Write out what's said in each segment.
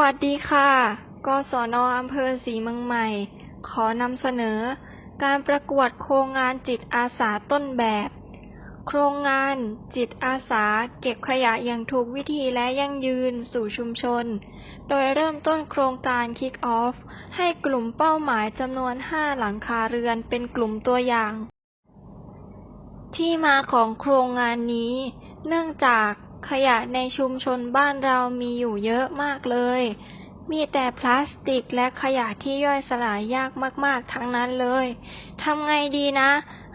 วัสดีค่ะ กศนอำเภอศรีเมืองใหม่ ขอนำเสนอ การประกวดโครงงานจิตอาสาต้นแบบ โครงงานจิตอาสาเก็บขยะอย่างถูกวิธีและยั่งยืนสู่ชุมชน โดยเริ่มต้นโครงการ Kick Off ให้กลุ่มเป้าหมายจำนวน 5 หลังคาเรือนเป็นกลุ่มตัวอย่าง ที่มาของโครงงานนี้ เนื่องจาก ขยะในชุมชนบ้านเรามีอยู่เยอะมากเลย มีแต่พลาสติกและขยะที่ย่อยสลายยากมากๆทั้งนั้นเลย ทำไงดีนะ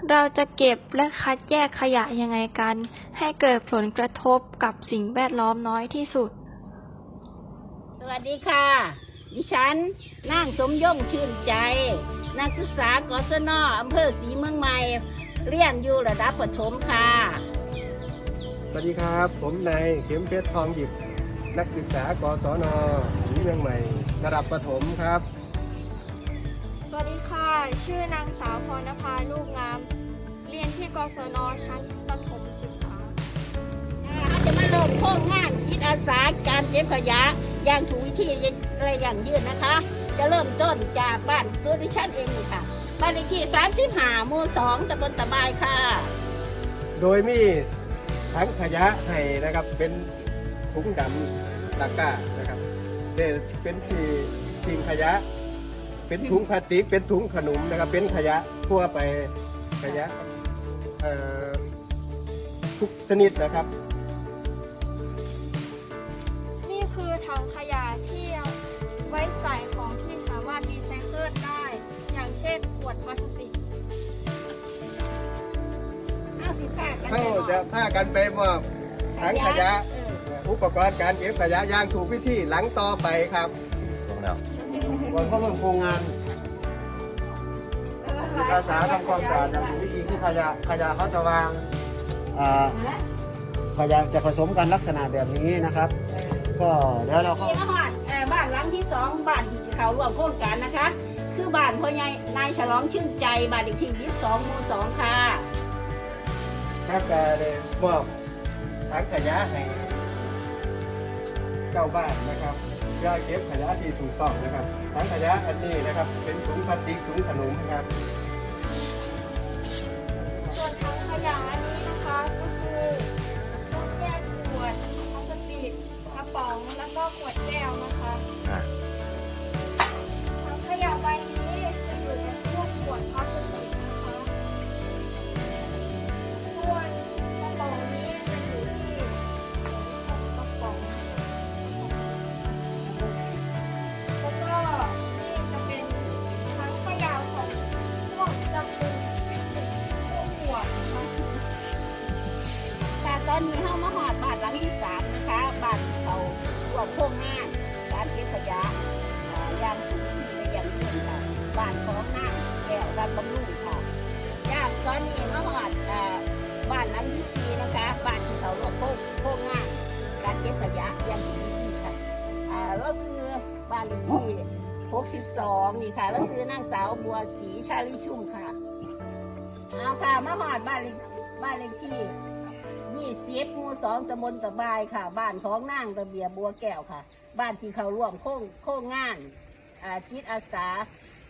เราจะเก็บและคัดแยกขยะยังไงกัน ให้เกิดผลกระทบกับสิ่งแวดล้อมน้อยที่สุด สวัสดีค่ะ ดิฉันนางสมยงชื่นใจ นักศึกษากศนอำเภอศรีเมืองใหม่ เรียนอยู่ระดับประถมค่ะ สวัสดีครับ ผมนายเข็มเพชรทองหยิบ นักศึกษากศนศรีเมืองใหม่ระดับประถมครับ สวัสดีค่ะ ชื่อนางสาวพรณภาลูกงาม เรียนที่กศนชั้นประถมศึกษาเราจะมาเริ่มโครงงานจิตอาสาการเก็บขยะอย่างถูกวิธีอะไรอย่างยืนนะคะ จะเริ่มต้นจากบ้านตัวดิฉันเองนี่ค่ะบ้านเลขที่สามสิบห้าหมู่สองตำบลตะบายค่ะ โดยมี ทั้งขยะให้นะครับ เป็นถุงดำตะกร้านะครับเดเป็นที่ทิ้งขยะ เป็นถุงพลาสติก เป็นถุงขนมนะครับ เป็นขยะทั่วไปขยะเอ่อทุกชนิดนะครับ นี่คือถังขยะที่ไว้ใส่ของที่สามารถรีไซเคิลได้ จะพากันไปมอบถังขยะอุปกรณ์การเก็บขยะอย่างถูกวิธีหลังต่อไปครับวันก็เริ่มโครงงานจิตอาสาทำความสะอาดอย่างถูกวิธีที่ขยะขยะเขาจะวางอ่าขยะจะผสมกันลักษณะแบบนี้นะครับ ก็เดี๋ยวเราเข้าที่มาหอดเอ่อบ้านหลังที่สองบ้านที่เขาร่วมโครงการนะคะ คือบ้านพ่อใหญ่นายฉลองชื่นใจบ้านเลขที่ยี่สิบสองหมู่สองค่ะ ครับก็เลยมอบถังขยะให้เจ้าบ้านนะครับเพื่อเก็บขยะที่ถูกต้องนะครับถังขยะอันนี้นะครับ เป็นถุงพลาสติกถุงขนมครับส่วนถังขยะอันนี้นะคะก็คือต้องแยกขวดพลาสติกกระป๋องแล้วก็ขวด อนนี้เข้ามาหอดบ้านหลังที่สามนะคะบ้านเขาร่วโครงงานการเก็บขยะย่างถูกวิธีและอย่างยืนค่ะบ้านของนาแก้วรันบำรุงค่ะย่างตอนนี้มาหอดบ้านหลังที่สี่นะคะบ้านที่เขาร่วโครงโครงงานการเก็บขยะย่างถูกวิธีค่ะแล้วคือบ้านเลขที่62นี่ค่ะแล้วคือนางสาวบัวศรีชาลิชุ่มค่ะเอาค่ะมาหอดบ้านบ้านเลขที่ 20หมู่สองตำบลตะบายค่ะ บ้านของนางระเบียบบัวแก้วค่ะ บ้านที่เขาร่วมโค้งโค้งงานอ่าจิตอาสา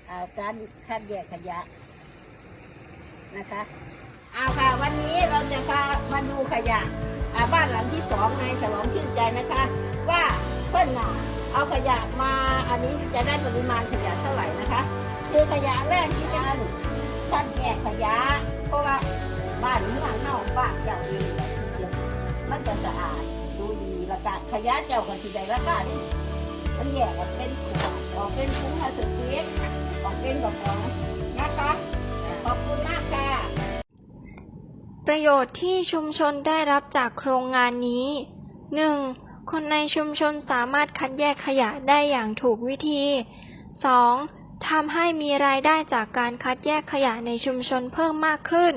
อ่าการคัดแยกขยะนะคะเอาค่ะ วันนี้เราจะพามาดูขยะอ่าบ้านหลังที่สองในฉลองชื่นใจนะคะ ว่าเพิ่นน่ะเอาขยะมาอันนี้จะได้ปริมาณขยะเท่าไหร่นะคะ คือขยะแรกที่การคัดแยกขยะ ขยะเจ้ากันที่ใดราคาที่มันแยกออกเป็นขวดออกเป็นถุงพลาสติกออกเป็นกระป๋องนะคะขอบคุณมากค่ะ ประโยชน์ที่ชุมชนได้รับจากโครงงานนี้ 1. คนในชุมชนสามารถคัดแยกขยะได้อย่างถูกวิธี 2. ทำให้มีรายได้จากการคัดแยกขยะในชุมชนเพิ่มมากขึ้น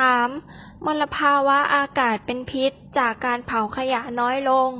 3. มลภาวะอากาศเป็นพิษจากการเผาขยะน้อยลง